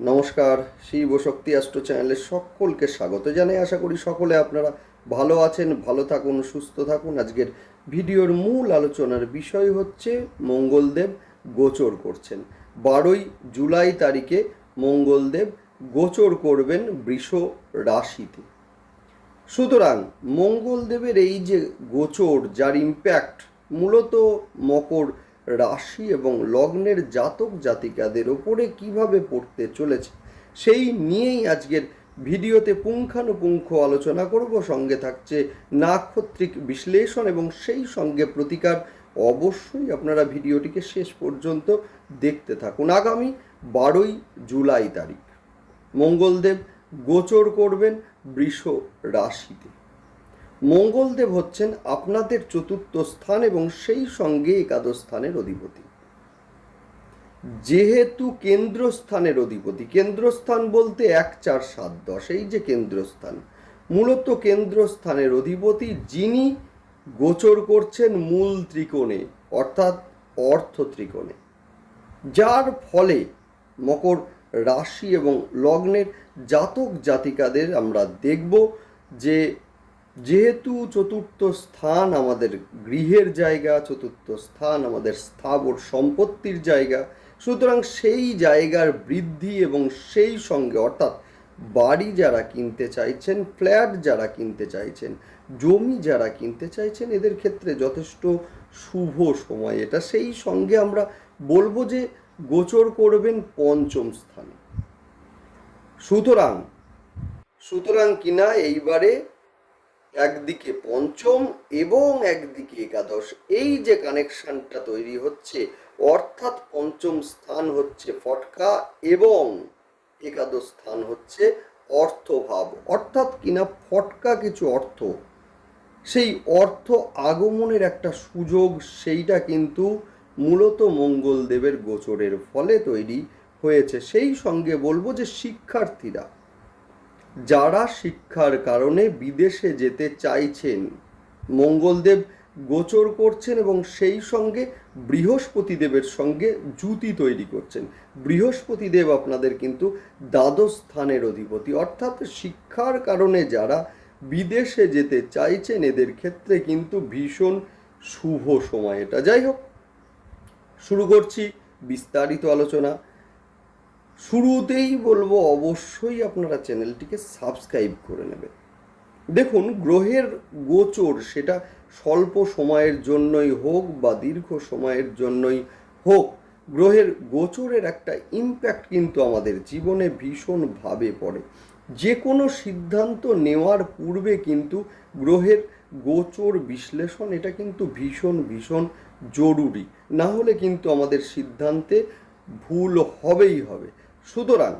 নমস্কার, শিব শক্তি অ্যাস্ট্রো চ্যানেলে সকলকে স্বাগত জানাই। আশা করি সকলে আপনারা ভালো আছেন, ভালো থাকুন, সুস্থ থাকুন। আজকের ভিডিওর মূল আলোচনার বিষয় হচ্ছে মঙ্গলদেব গোচর করছেন। বারোই জুলাই তারিখে মঙ্গলদেব গোচর করবেন বৃষ রাশিতে। সুতরাং মঙ্গলদেবের এই যে গোচর, যার ইম্প্যাক্ট মূলত মকর রাশি এবং লগ্নের জাতক জাতিকাদের ওপরে কীভাবে পড়তে চলেছে, সেই নিয়েই আজকের ভিডিওতে পুঙ্খানুপুঙ্খ আলোচনা করব। সঙ্গে থাকছে নাক্ষত্রিক বিশ্লেষণ এবং সেই সঙ্গে প্রতিকার। অবশ্যই আপনারা ভিডিওটিকে শেষ পর্যন্ত দেখতে থাকুন। আগামী বারোই জুলাই তারিখ। মঙ্গলদেব গোচর করবেন বৃষ রাশিতে। মঙ্গলদেব হচ্ছেন আপনাদের চতুর্থ স্থান এবং সেই সঙ্গে একাদশ স্থানের অধিপতি। যেহেতু কেন্দ্রস্থানের অধিপতি, কেন্দ্রস্থান বলতে এক, চার, সাত, দশ, এই যে কেন্দ্রস্থান, মূলত কেন্দ্রস্থানের অধিপতি যিনি গোচর করছেন মূল ত্রিকোণে, অর্থাৎ অর্থ ত্রিকোণে। যার ফলে মকর রাশি এবং লগ্নের জাতক জাতিকাদের আমরা দেখব যে যেহেতু চতুর্থ স্থান আমাদের গৃহের জায়গা, চতুর্থ স্থান আমাদের স্থাবর সম্পত্তির জায়গা, সুতরাং সেই জায়গার বৃদ্ধি এবং সেই সঙ্গে অর্থাৎ বাড়ি যারা কিনতে চাইছেন, ফ্ল্যাট যারা কিনতে চাইছেন, জমি যারা কিনতে চাইছেন, এদের ক্ষেত্রে যথেষ্ট শুভ সময়। এটা সেই সঙ্গে আমরা বলব যে গোচর করবেন পঞ্চম স্থানে। সুতরাং সুতরাং কিনা এইবারে একদিকে পঞ্চম এবং একদিকে একাদশ। এই যে কানেকশনটা তৈরি হচ্ছে, অর্থাৎ পঞ্চম স্থান হচ্ছে ফটকা এবং একাদশ স্থান হচ্ছে অর্থভাব। অর্থাৎ কিনা ফটকা কিছু অর্থ? সেই অর্থ আগমনের একটা সুযোগ, সেইটা কিন্তু মূলত মঙ্গলদেবের গোচরের ফলে তৈরি হয়েছে। সেই সঙ্গে বলব যে শিক্ষার্থীরা যারা শিক্ষার কারণে বিদেশে যেতে চাইছেন, মঙ্গলদেব গোচর করছেন এবং সেই সঙ্গে বৃহস্পতিদেবের সঙ্গে জুতি তৈরি করছেন। বৃহস্পতিদেব আপনাদের কিন্তু দ্বাদশ স্থানের অধিপতি। অর্থাৎ শিক্ষার কারণে যারা বিদেশে যেতে চাইছেন, এদের ক্ষেত্রে কিন্তু ভীষণ শুভ সময় এটা। যাই হোক, শুরু করছি বিস্তারিত আলোচনা। শুরুতেই বলব অবশ্যই আপনারা চ্যানেলটিকে সাবস্ক্রাইব করে নেবেন। দেখুন, গ্রহের গোচর সেটা স্বল্প সময়ের জন্যই হোক বা দীর্ঘ সময়ের জন্যই হোক, গ্রহের গোচরের একটা ইম্প্যাক্ট কিন্তু আমাদের জীবনে ভীষণভাবে পড়ে। যে কোনো সিদ্ধান্ত নেওয়ার পূর্বে কিন্তু গ্রহের গোচর বিশ্লেষণ এটা কিন্তু ভীষণ ভীষণ জরুরি। না হলে কিন্তু আমাদের সিদ্ধান্তে ভুল হবেই হবে। সুতরাং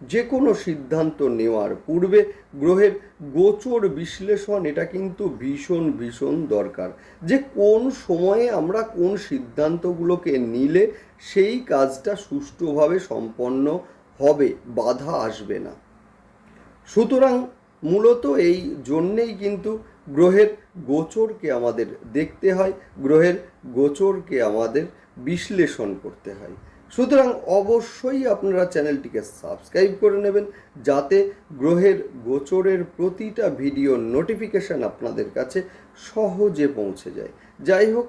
যে কোনো সিদ্ধান্ত নেওয়ার পূর্বে গ্রহের গোচর বিশ্লেষণ, এটা কিন্তু ভীষণ ভীষণ দরকার। যে কোন সময়ে আমরা কোন সিদ্ধান্তগুলোকে নিলে সেই কাজটা সুষ্ঠুভাবে সম্পন্ন হবে, বাধা আসবে না। সুতরাং মূলত এই জন্যেই কিন্তু গ্রহের গোচরকে আমাদের দেখতে হয়, গ্রহের গোচরকে আমাদের বিশ্লেষণ করতে হয়। সুতরাং অবশ্যই আপনারা চ্যানেলটিকে সাবস্ক্রাইব করে নেবেন যাতে গ্রহের গোচরের প্রতিটা ভিডিও নোটিফিকেশান আপনাদের কাছে সহজে পৌঁছে যায়। যাই হোক,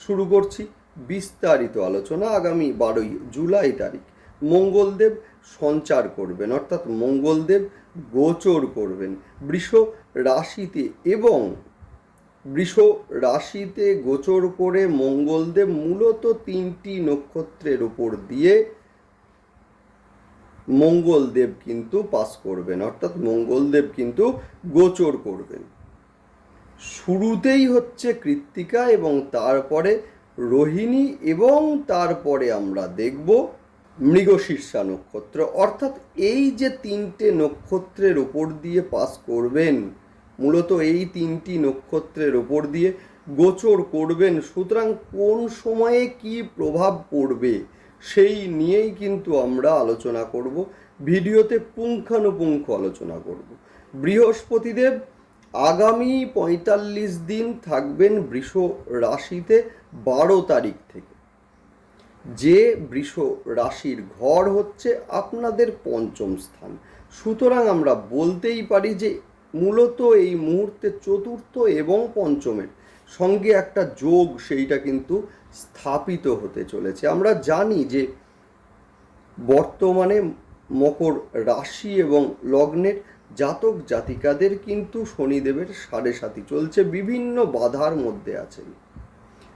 শুরু করছি বিস্তারিত আলোচনা আগামী বারোই জুলাই তারিখ। মঙ্গলদেব সঞ্চার করবেন, অর্থাৎ মঙ্গলদেব গোচর করবেন বৃষ রাশিতে এবং বৃষ রাশিতে গোচর করে মঙ্গলদেব মূলত তিনটি নক্ষত্রের উপর দিয়ে মঙ্গলদেব কিন্তু পাস করবেন। অর্থাৎ মঙ্গলদেব কিন্তু গোচর করবেন। শুরুতেই হচ্ছে কৃত্তিকা এবং তারপরে রোহিণী এবং তারপরে আমরা দেখব মৃগশীর্ষা নক্ষত্র। অর্থাৎ এই যে তিনটে নক্ষত্রের উপর দিয়ে পাস করবেন মূলত এই তিনটি নক্ষত্রের ওপর দিয়ে গোচর করবেন। সুতরাং কোন সময়ে কি প্রভাব পড়বে সেই নিয়েই কিন্তু আমরা আলোচনা করব। ভিডিওতে পুঙ্খানুপুঙ্খ আলোচনা করব। বৃহস্পতিদেব আগামী পঁয়তাল্লিশ দিন থাকবেন বৃষ রাশিতে বারো তারিখ থেকে। যে বৃষ রাশির ঘর হচ্ছে আপনাদের পঞ্চম স্থান। সুতরাং আমরা বলতেই পারি যে মূলত এই মুহূর্তে চতুর্থ এবং পঞ্চমের সঙ্গে একটা যোগ সেইটা কিন্তু স্থাপিত হতে চলেছে। আমরা জানি যে বর্তমানে মকর রাশি এবং লগ্নের জাতক জাতিকাদের কিন্তু শনিদেবের সাড়ে সাথী চলছে, বিভিন্ন বাধার মধ্যে আছেন।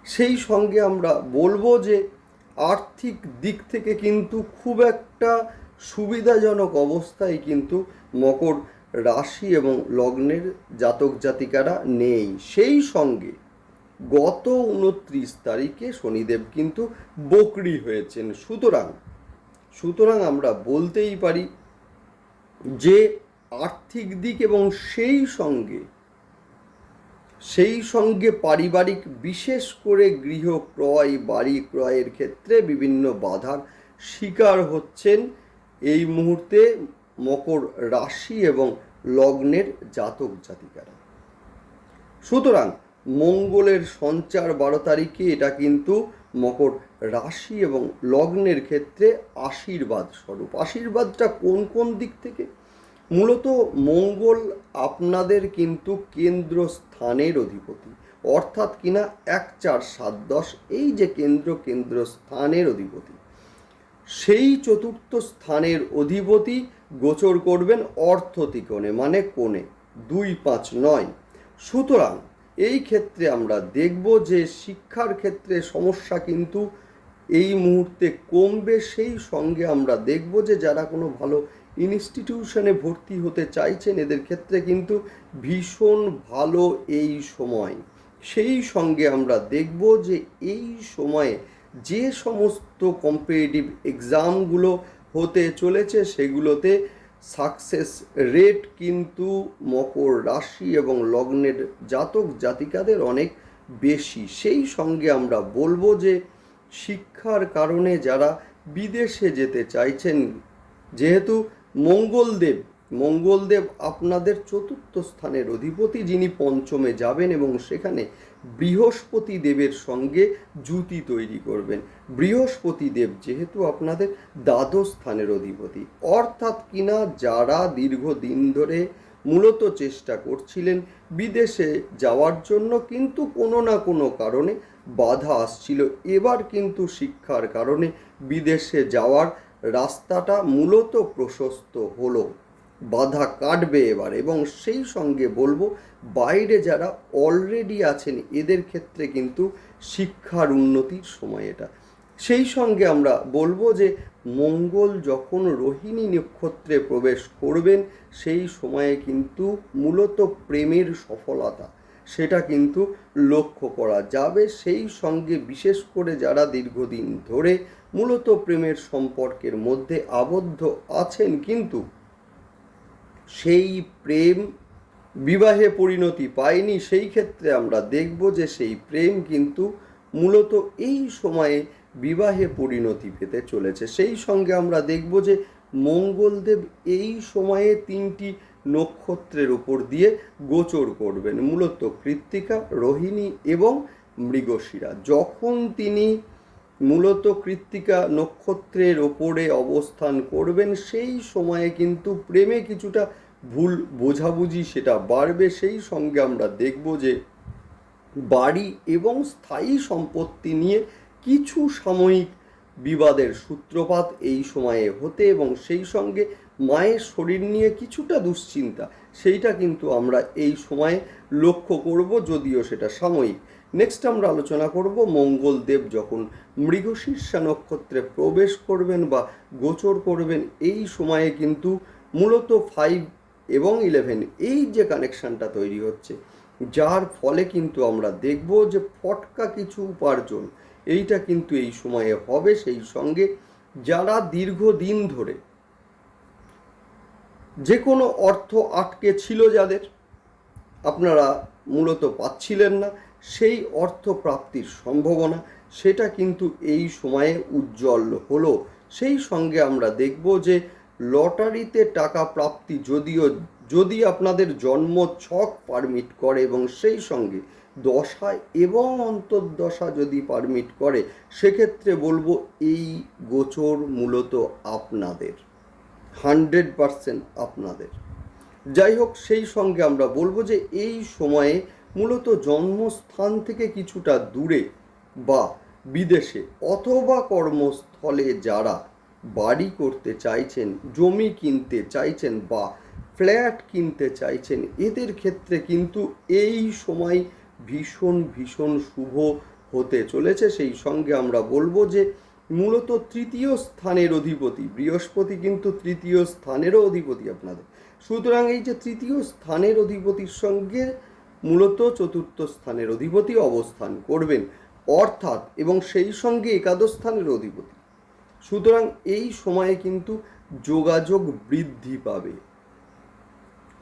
সেই সঙ্গে আমরা বলব যে আর্থিক দিক থেকে কিন্তু খুব একটা সুবিধাজনক অবস্থায় কিন্তু মকর রাশি এবং লগ্নের জাতক জাতিকারা নেই। সেই সঙ্গে গত উনত্রিশ তারিখে শনিদেব কিন্তু বকরি হয়েছেন। সুতরাং সুতরাং আমরা বলতেই পারি যে আর্থিক দিক এবং সেই সঙ্গে সেই সঙ্গে পারিবারিক বিশেষ করে গৃহ ক্রয়, বাড়ি ক্রয়ের ক্ষেত্রে বিভিন্ন বাধার শিকার হচ্ছেন। এই মুহূর্তে মকর রাশি এবং লগ্নের জাতক জাতিকারা। সুতরাং মঙ্গলের সঞ্চার বারো তারিখে এটা কিন্তু মকর রাশি এবং লগ্নের ক্ষেত্রে আশীর্বাদ স্বরূপ। আশীর্বাদটা কোন কোন দিক থেকে? মূলত মঙ্গল আপনাদের কিন্তু কেন্দ্র স্থানের অধিপতি। অর্থাৎ কিনা এক চার সাত দশ এই যে কেন্দ্র কেন্দ্র স্থানের অধিপতি। সেই চতুর্থ স্থানের অধিপতি গোচর করবেন অর্থ ত্রিকোণে মানে কোণে। দুই পাঁচ নয়। সুতরাং এই ক্ষেত্রে আমরা দেখব যে শিক্ষার ক্ষেত্রে সমস্যা কিন্তু এই মুহূর্তে কমবে। সেই সঙ্গে আমরা দেখব যে যারা কোনো ভালো ইনস্টিটিউশনে ভর্তি হতে চাইছেন, এদের ক্ষেত্রে কিন্তু ভীষণ ভালো এই সময়। সেই সঙ্গে আমরা দেখব যে এই সময়ে যে সমস্ত কম্পিটিটিভ এক্সামগুলো হতে চলেছে সেগুলোতে সাকসেস রেট কিন্তু মকর রাশি এবং লগ্নের জাতক জাতিকাদের অনেক বেশি। সেই সঙ্গে আমরা বলব যে শিক্ষার কারণে যারা বিদেশে যেতে চাইছেন, যেহেতু মঙ্গলদেব মঙ্গলদেব আপনাদের চতুর্থ স্থানের অধিপতি যিনি পঞ্চমে যাবেন এবং সেখানে বৃহস্পতি দেবের সঙ্গে জুতি তৈরি করবেন। বৃহস্পতি দেব যেহেতু আপনাদের দ্বাদশ স্থানের অধিপতি। অর্থাৎ কিনা যারা দীর্ঘদিন ধরে মূলত চেষ্টা করছিলেন বিদেশে যাওয়ার জন্য কিন্তু কোনো না কোনো কারণে বাধা আসছিল, এবার কিন্তু শিক্ষার কারণে বিদেশে যাওয়ার রাস্তাটা মূলত প্রশস্ত হলো। বাধা কাটবে এবার। এবং সেই সঙ্গে বলব, বাইরে যারা অলরেডি আছেন, এদের ক্ষেত্রে কিন্তু শিক্ষার উন্নতির সময় এটা। সেই সঙ্গে আমরা বলব যে, মঙ্গল যখন রোহিণী নক্ষত্রে প্রবেশ করবেন, সেই সময়ে কিন্তু মূলত প্রেমের সফলতা, সেটা কিন্তু লক্ষ্য করা যাবে। সেই সঙ্গে বিশেষ করে যারা দীর্ঘদিন ধরে মূলত প্রেমের সম্পর্কের মধ্যে আবদ্ধ আছেন কিন্তু সেই প্রেম বিবাহে পরিণতি পায়নি সেই ক্ষেত্রে আমরা দেখব যে সেই প্রেম কিন্তু মূলত এই সময়ে বিবাহে পরিণতি পেতে চলেছে। সেই সঙ্গে আমরা দেখব যে মঙ্গলদেব এই সময়ে তিনটি নক্ষত্রের উপর দিয়ে গোচর করবেন, মূলত কৃত্তিকা, রোহিণী এবং মৃগশিরা। যখন তিনি মূলত কৃত্তিকা নক্ষত্রের ওপরে অবস্থান করবেন, সেই সময়ে কিন্তু প্রেমে কিছুটা ভুল বোঝাবুঝি সেটা বাড়বে। সেই সঙ্গে আমরা দেখব যে বাড়ি এবং স্থায়ী সম্পত্তি নিয়ে কিছু সাময়িক বিবাদের সূত্রপাত এই সময়ে হতে এবং সেই সঙ্গে মায়ের শরীর নিয়ে কিছুটা দুশ্চিন্তা, সেইটা কিন্তু আমরা এই সময়ে লক্ষ্য করব, যদিও সেটা সাময়িক। নেক্সট আমরা আলোচনা করব মঙ্গলদেব যখন মৃগশীর্ষা নক্ষত্রে প্রবেশ করবেন বা গোচর করবেন, এই সময়ে কিন্তু মূলত ফাইভ এবং ইলেভেন এই যে কানেকশানটা তৈরি হচ্ছে, যার ফলে কিন্তু আমরা দেখব যে ফটকা কিছু উপার্জন, এইটা কিন্তু এই সময়ে হবে সেই সঙ্গে যারা দীর্ঘদিন ধরে যে কোনো অর্থ আটকে ছিল যাদের, আপনারা মূলত পাচ্ছিলেন না সেই অর্থ প্রাপ্তির সম্ভাবনা, সেটা কিন্তু এই সময়ে উজ্জ্বল হলো। সেই সঙ্গে আমরা দেখব যে লটারিতে টাকা প্রাপ্তি যদিও, যদি আপনাদের জন্ম ছক পারমিট করে এবং সেই সঙ্গে দশা এবং অন্তর্দশা যদি পারমিট করে, সেক্ষেত্রে বলব এই গোচর মূলত আপনাদের, হান্ড্রেড পারসেন্ট আপনাদের। যাই হোক, সেই সঙ্গে আমরা বলব যে এই সময়ে মূলত জন্মস্থান থেকে কিছুটা দূরে বা বিদেশে অথবা কর্মস্থলে যারা বাড়ি করতে চাইছেন, জমি কিনতে চাইছেন বা ফ্ল্যাট কিনতে চাইছেন, এদের ক্ষেত্রে কিন্তু এই সময় ভীষণ ভীষণ শুভ হতে চলেছে। সেই সঙ্গে আমরা বলব যে মূলত তৃতীয় স্থানের অধিপতি, বৃহস্পতি কিন্তু তৃতীয় স্থানেরও অধিপতি আপনাদের। সুতরাং এই যে তৃতীয় স্থানের অধিপতির সঙ্গে মূলত চতুর্থ স্থানের অধিপতি অবস্থান করবেন, অর্থাৎ এবং সেই সঙ্গে একাদশ স্থানের অধিপতি। সুতরাং এই সময়ে কিন্তু যোগাযোগ বৃদ্ধি পাবে।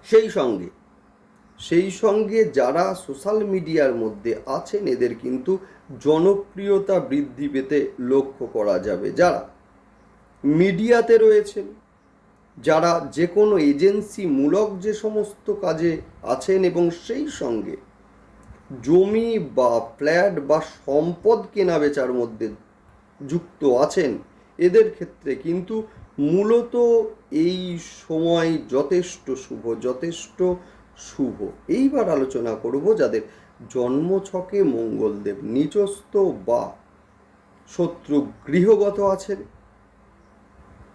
সেই সঙ্গে সেই সঙ্গে যারা সোশ্যাল মিডিয়ার মধ্যে আছেন, এদের কিন্তু জনপ্রিয়তা বৃদ্ধি পেতে লক্ষ্য করা যাবে। যারা মিডিয়াতে রয়েছেন যারা যে কোনো এজেন্সি মূলক যে সমস্ত কাজে আছেন এবং সেই সঙ্গে জমি বা ফ্ল্যাট বা সম্পদ কেনা বেচার মধ্যে যুক্ত আছেন, এদের ক্ষেত্রে কিন্তু মূলত এই সময় যথেষ্ট শুভ যথেষ্ট শুভ। এইবার আলোচনা করব যাদের জন্মছকে মঙ্গলদেব নিচস্থ বা শত্রু গৃহগত আছেন।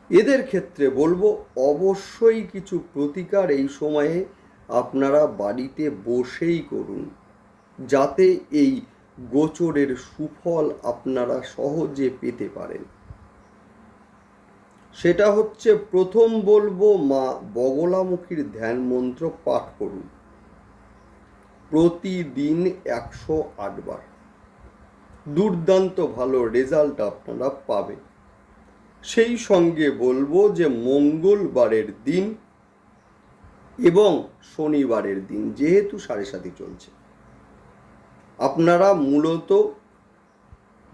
এদের ক্ষেত্রে বলব, অবশ্যই কিছু প্রতিকার এই সময়ে আপনারা বাড়িতে বসেই করুন। যাতে এই গোচরের সুফল আপনারা সহজে পেতে পারেন। সেটা হচ্ছে, প্রথম বলব, মা বগলামুখীর ধ্যান মন্ত্র পাঠ করুন। প্রতিদিন একশো আটবার। দুর্দান্ত ভালো রেজাল্ট আপনারা পাবেন। সেই সঙ্গে বলব যে মঙ্গলবারের দিন এবং শনিবারের দিন যেহেতু সাড়ে সাথী চলছে। আপনারা মূলত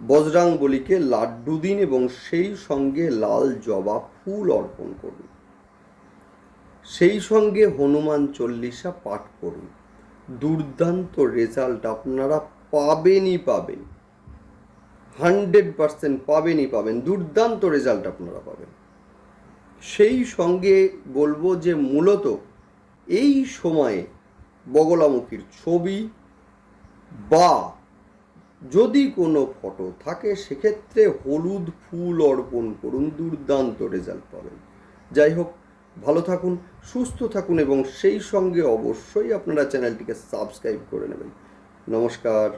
বজরাং বলিকে লাড্ডু দিন এবং সেই সঙ্গে লাল জবা ফুল অর্পণ করুন। সেই সঙ্গে হনুমান চল্লিশা পাঠ করুন। দুর্দান্ত রেজাল্ট আপনারা পাবেনই পাবেন। হান্ড্রেড পারসেন্ট পাবেনই পাবেন, দুর্দান্ত রেজাল্ট আপনারা পাবেন। সেই সঙ্গে বলব যে মূলত এই সময়ে বগলামুখীর ছবি বা যদি কোনো ফটো থাকে, সেক্ষেত্রে হলুদ ফুল অর্পণ করুন, দুর্দান্ত রেজাল্ট পাবেন। যাই হোক, ভালো থাকুন, সুস্থ থাকুন এবং সেই সঙ্গে অবশ্যই আপনারা চ্যানেলটিকে সাবস্ক্রাইব করে নেবেন। নমস্কার।